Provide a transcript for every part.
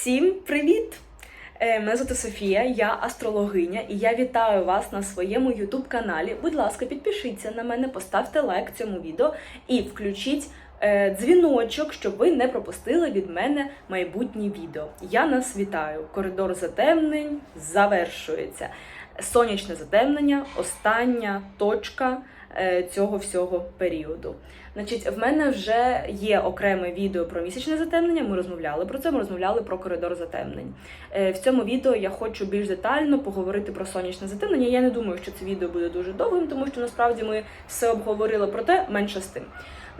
Всім привіт! Е, Мене звати Софія, я астрологиня, і я вітаю вас на своєму youtube каналі. Будь ласка, підпишіться на мене, поставте лайк цьому відео і включіть е, дзвіночок, щоб ви не пропустили від мене майбутні відео. Я нас вітаю. Коридор затемнень завершується. Сонячне затемнення, остання точка цього всього періоду. Значить, в мене вже є окреме відео про місячне затемнення. Ми розмовляли про це. Ми розмовляли про коридор затемнень. Е, В цьому відео я хочу більш детально поговорити про сонячне затемнення. Я не думаю, що це відео буде дуже довгим, тому що насправді ми все обговорили про те, менше з тим.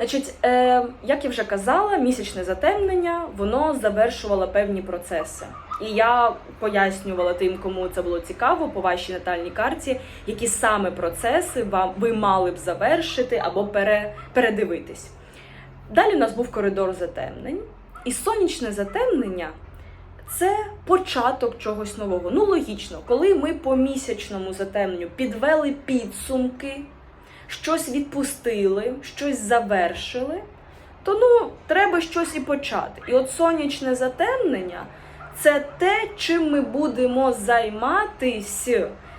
Значить, е, як я вже казала, місячне затемнення воно завершувало певні процеси. І я пояснювала тим, кому це було цікаво, по вашій натальній карті, які саме процеси вам ви мали б завершити або пере, передивитись. Далі у нас був коридор затемнень, і сонячне затемнення це початок чогось нового. Ну, логічно, коли ми по місячному затемненню підвели підсумки, щось відпустили, щось завершили, то ну, треба щось і почати. І от сонячне затемнення це те, чим ми будемо займатись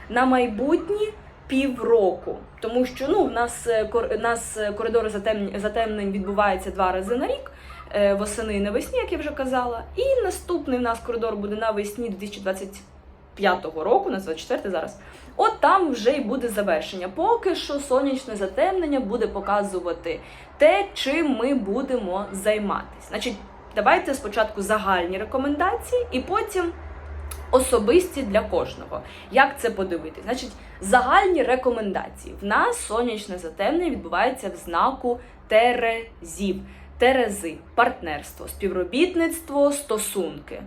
на майбутні півроку. Тому що ну, в нас, е, у нас е, коридори затемнень, затемнень відбуваються два рази на рік. е, Восени і навесні, як я вже казала. І наступний в нас коридор буде навесні 2025 року, на 24 зараз. От там вже й буде завершення. Поки що сонячне затемнення буде показувати те, чим ми будемо займатися. Значить, давайте спочатку загальні рекомендації, і потім особисті для кожного. Як це подивитись? Значить, загальні рекомендації. В нас сонячне затемнення відбувається в знаку Терезів. Терези, партнерство, співробітництво, стосунки.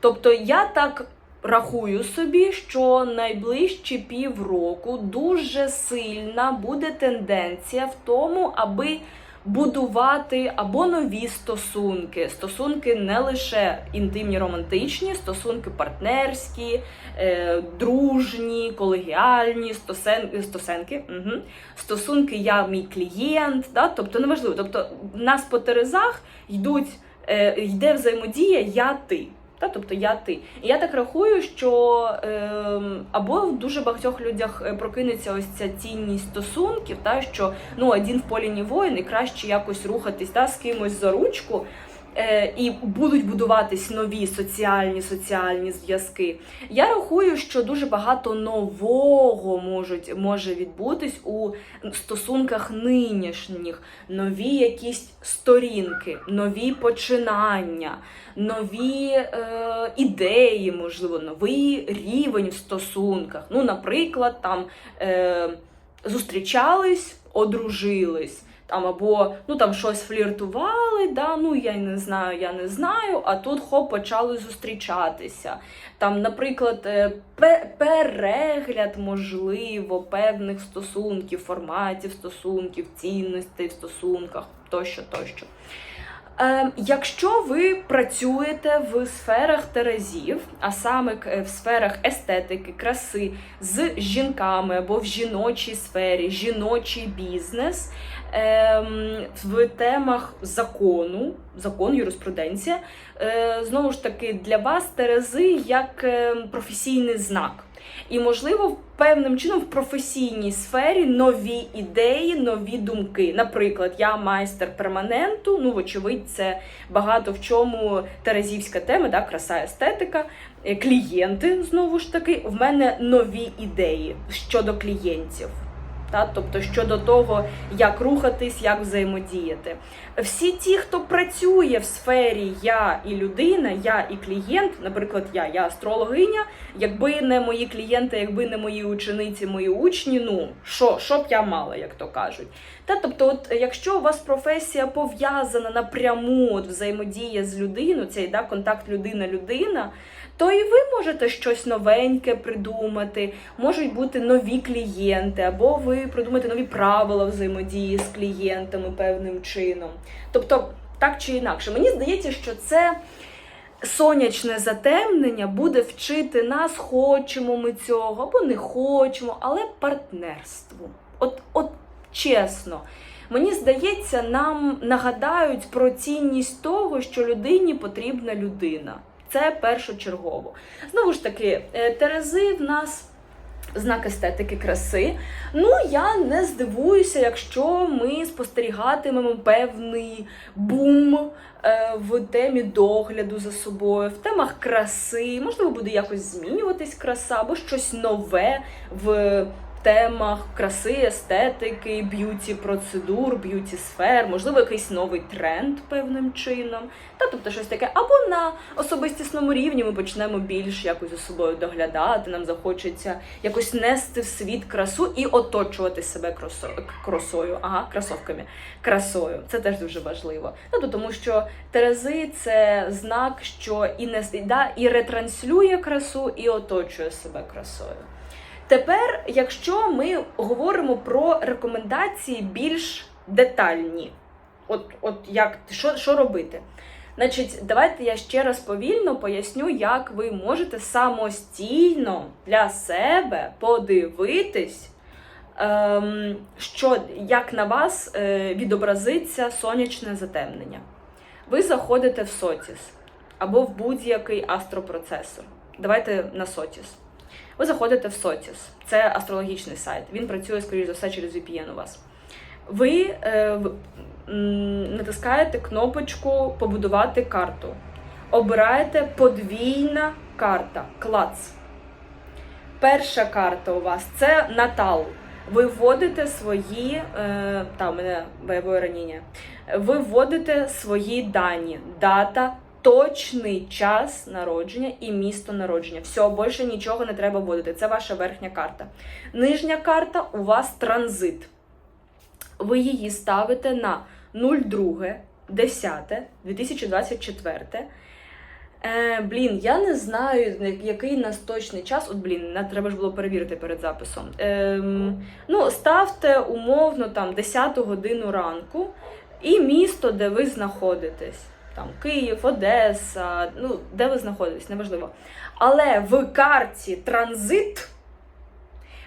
Тобто я так рахую собі, що найближчі півроку дуже сильна буде тенденція в тому, аби будувати або нові стосунки. Стосунки не лише інтимні, романтичні, стосунки партнерські, е, дружні, колегіальні, стосен, стосенки, угу. стосунки я мій клієнт. Да? Тобто неважливо. Тобто в нас по терезах йдуть, е, йде взаємодія я ти. Та, тобто я ти. І я так рахую, що е, або в дуже багатьох людях е, прокинеться ось ця цінність стосунків, та, що ну, один в полі не воїн, і краще якось рухатись та, з кимось за ручку. Е, і будуть будуватись нові соціальні соціальні зв'язки. Я рахую, що дуже багато нового можуть, може відбутись у стосунках нинішніх, нові якісь сторінки, нові починання, нові е, ідеї, можливо, новий рівень в стосунках. Ну, наприклад, там е, зустрічались, одружились. Там або ну там щось фліртували, да, ну я не знаю, я не знаю. А тут хоп почали зустрічатися. Там, наприклад, е, перегляд, можливо, певних стосунків, форматів стосунків, цінностей в стосунках тощо, тощо. Е, якщо ви працюєте в сферах терезів, а саме в сферах естетики, краси з жінками або в жіночій сфері, жіночий бізнес, в темах закону, закон, юриспруденція, е, знову ж таки, для вас терези як е, професійний знак. І, можливо, певним чином в професійній сфері нові ідеї, нові думки. Наприклад, я майстер перманенту. Ну, вочевидь, це багато в чому терезівська тема, да, краса естетика. Е, Клієнти знову ж таки, в мене нові ідеї щодо клієнтів. Та, тобто щодо того, як рухатись, як взаємодіяти. Всі ті, хто працює в сфері я і людина, я і клієнт, наприклад, я, я астрологиня, якби не мої клієнти, якби не мої учениці, мої учні, ну що, що б я мала, як то кажуть. Та тобто, от якщо у вас професія пов'язана напряму от, взаємодія з людиною, цей да, контакт людина-людина, то і ви можете щось новеньке придумати, можуть бути нові клієнти, або ви придумаєте нові правила взаємодії з клієнтами певним чином. Тобто, так чи інакше, мені здається, що це сонячне затемнення буде вчити нас, хочемо ми цього або не хочемо, але партнерству. От, от чесно. Мені здається, нам нагадають про цінність того, що людині потрібна людина. Це першочергово. Знову ж таки, е, Терези в нас. Знак естетики краси. Ну, я не здивуюся, якщо ми спостерігатимемо певний бум е, в темі догляду за собою, в темах краси. Можливо, буде якось змінюватись краса, або щось нове в темах краси, естетики, б'юті процедур, б'юті сфер, можливо, якийсь новий тренд певним чином. Та тобто щось таке. Або на особистісному рівні ми почнемо більш якось за собою доглядати. Нам захочеться якось нести в світ красу і оточувати себе красо- красою. Ага, кросовками. Красою. Це теж дуже важливо. Ну, тому що Терези це знак, що і не да, і ретранслює красу, і оточує себе красою. Тепер, якщо ми говоримо про рекомендації більш детальні, от, от як що, що робити? Значить, давайте я ще раз повільно поясню, як ви можете самостійно для себе подивитись, ем, що як на вас е, відобразиться сонячне затемнення. Ви заходите в Сотіс або в будь-який астропроцесор. Давайте на Сотіс. Ви заходите в Сотіс, це астрологічний сайт. Він працює, скоріш за все, через VPN у вас. Ви е, натискаєте кнопочку Побудувати карту. Обираєте подвійна карта клац. Перша карта у вас це Натал. Ви вводите свої. Е, та, мене бойове раніння. Ви вводите свої дані, дата, точний час народження і місто народження. Все, більше нічого не треба вводити. Це ваша верхня карта. Нижня карта у вас транзит. Ви її ставите на 02, 10, 2024. Е, блін, я не знаю, який нас точний час. От, блін, треба ж було перевірити перед записом. Ем, ну, ставте умовно там 10 годину ранку і місто, де ви знаходитесь. Там Київ, Одеса, ну, де ви знаходитесь, неважливо. Але в карті транзит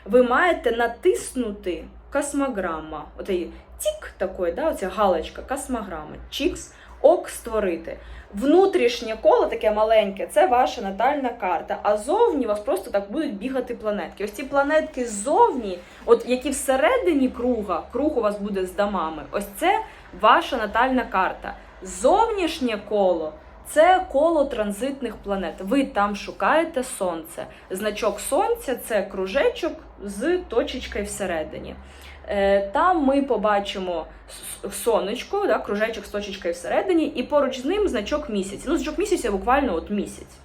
ви маєте натиснути космограма. Отей тік такий, да, оця галочка, космограма. Чікс, ок, створити. Внутрішнє коло таке маленьке, це ваша натальна карта. А зовні у вас просто так будуть бігати планетки. Ось ці планетки ззовні, от які всередині круга, круг у вас буде з домами. Ось це ваша натальна карта. Зовнішнє коло це коло транзитних планет. Ви там шукаєте сонце. Значок сонця це кружечок з точечкою всередині. Е, Там ми побачимо сонечко, да, кружечок з точечкою всередині, і поруч з ним значок місяця. Ну, значок місяця буквально от місяць.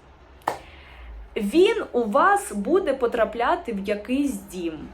Він у вас буде потрапляти в якийсь дім.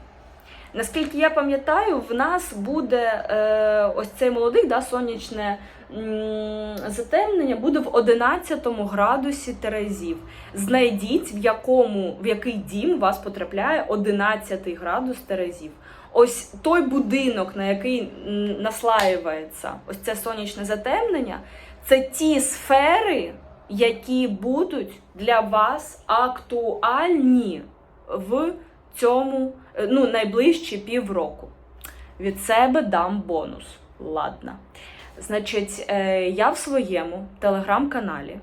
Наскільки я пам'ятаю, в нас буде е, ось цей молодий да, сонячне м, затемнення буде в 11 градусі Терезів. Знайдіть, в якому в який дім вас потрапляє 11 градус Терезів. Ось той будинок, на який наслаюється ось це сонячне затемнення, це ті сфери, які будуть для вас актуальні в цьому е, ну, найближчі півроку. Від себе дам бонус. Ладно. Значить, е, я в своєму телеграм-каналі.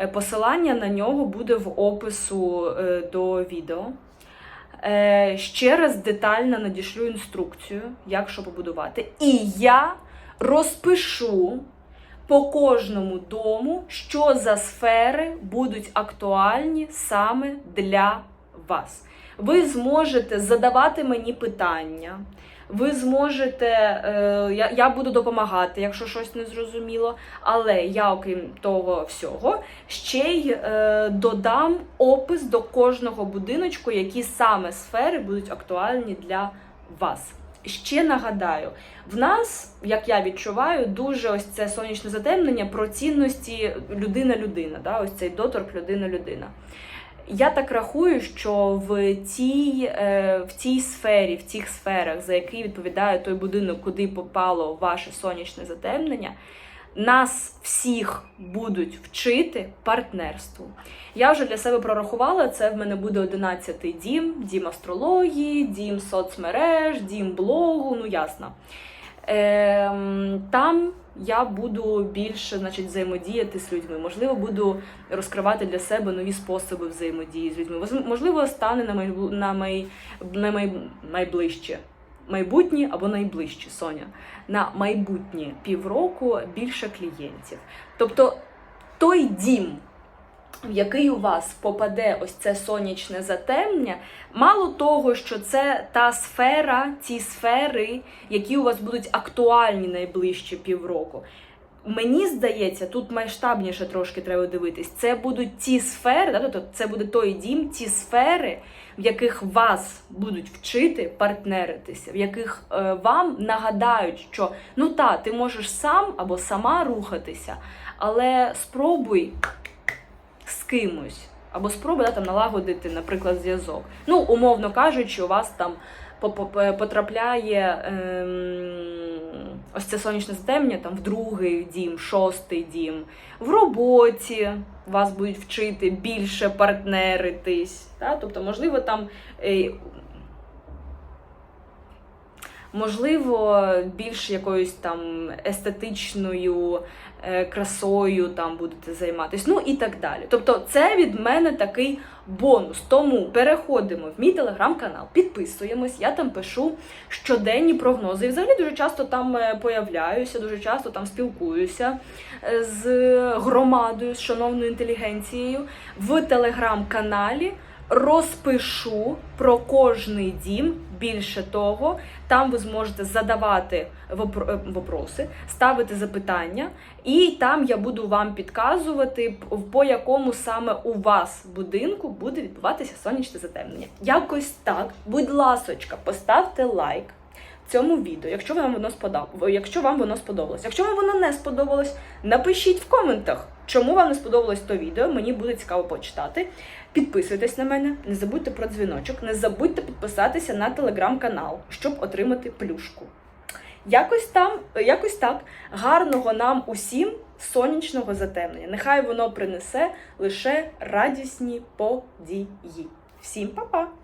е, Посилання на нього буде в опису до відео. Ще раз детально надішлю інструкцію, як що побудувати. І я розпишу по кожному дому, що за сфери будуть актуальні саме для вас. Ви зможете задавати мені питання. Ви зможете, е, я, буду допомагати, якщо щось не зрозуміло. Але я, окрім того всього, ще й е, додам опис до кожного будиночку, які саме сфери будуть актуальні для вас. Ще нагадаю, в нас, як я відчуваю, дуже ось це сонячне затемнення про цінності людина-людина. Да? Ось цей доторк людина-людина. Я так рахую, що в цій, е, в цій сфері, в цих сферах, за які відповідає той будинок, куди попало ваше сонячне затемнення, нас всіх будуть вчити партнерству. Я вже для себе прорахувала, це в мене буде 11-й дім, дім астрології, дім соцмереж, дім блогу, ну ясно. Ем, там я буду більше значить, взаємодіяти з людьми. Можливо, буду розкривати для себе нові способи взаємодії з людьми. Можливо, стане на, май... на, май... на май... найближче. майбутнє або найближче Соня, на майбутнє півроку більше клієнтів. Тобто той дім, в який у вас попаде ось це сонячне затемнення, мало того, що це та сфера, ті сфери, які у вас будуть актуальні найближчі півроку. Мені здається, тут масштабніше трошки треба дивитись. Це будуть ті сфери, да, тобто це буде той дім, ті сфери, в яких вас будуть вчити партнеритися, в яких е, вам нагадають, що ну та, ти можеш сам або сама рухатися, але спробуй з кимось. Або спроби да, там, налагодити, наприклад, зв'язок. Ну, умовно кажучи, у вас там потрапляє ем, ось це сонячне затемнення там, в другий дім, шостий дім. В роботі вас будуть вчити більше партнеритись. Да? Тобто, можливо, там. Е, Можливо, більш якоюсь там естетичною е, красою там будете займатися, ну і так далі. Тобто, це від мене такий бонус. Тому переходимо в мій телеграм-канал, підписуємось, я там пишу щоденні прогнози. І взагалі дуже часто там е, появляюся, дуже часто там спілкуюся е, з громадою, з шановною інтелігенцією в телеграм-каналі. Розпишу про кожний дім. Більше того, там ви зможете задавати е, вопроси, ставити запитання, і там я буду вам підказувати, по якому саме у вас будинку буде відбуватися сонячне затемнення. Якось так, будь ласочка, поставте лайк цьому відео, якщо вам воно сподобалось. Якщо вам воно сподобалось. Якщо вам воно не сподобалось, напишіть в коментах, чому вам не сподобалось то відео. Мені буде цікаво почитати. Підписуйтесь на мене, не забудьте про дзвіночок, не забудьте підписатися на телеграм-канал, щоб отримати плюшку. Якось там, якось так. Гарного нам усім сонячного затемнення. Нехай воно принесе лише радісні події. Всім па-па!